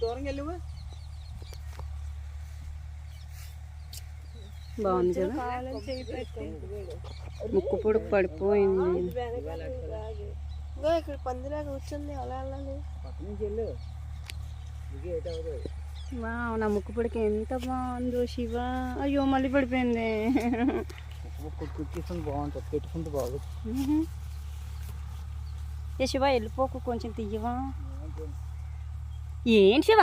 దూరం వెళ్ళి బాగుంది కదా? ముక్కు పొడుగు పడిపోయింది. ఇగో ఇక్కడ పందిలాగా కూర్చుంది అలా వెళ్ళాలి. పక్క నుంచి వెళ్ళు ఇది ఏట నా ముక్కు పొడికి ఎంత బాగుందో శివ. అయ్యో మళ్ళీ పడిపోయింది. కుక్కిస్తుంది బాగుంటుంది పెట్టుకుంటే బాగుంది. ఏ శివ వెళ్ళిపోకు కొంచెం తీయవా? ఏంటి శివ?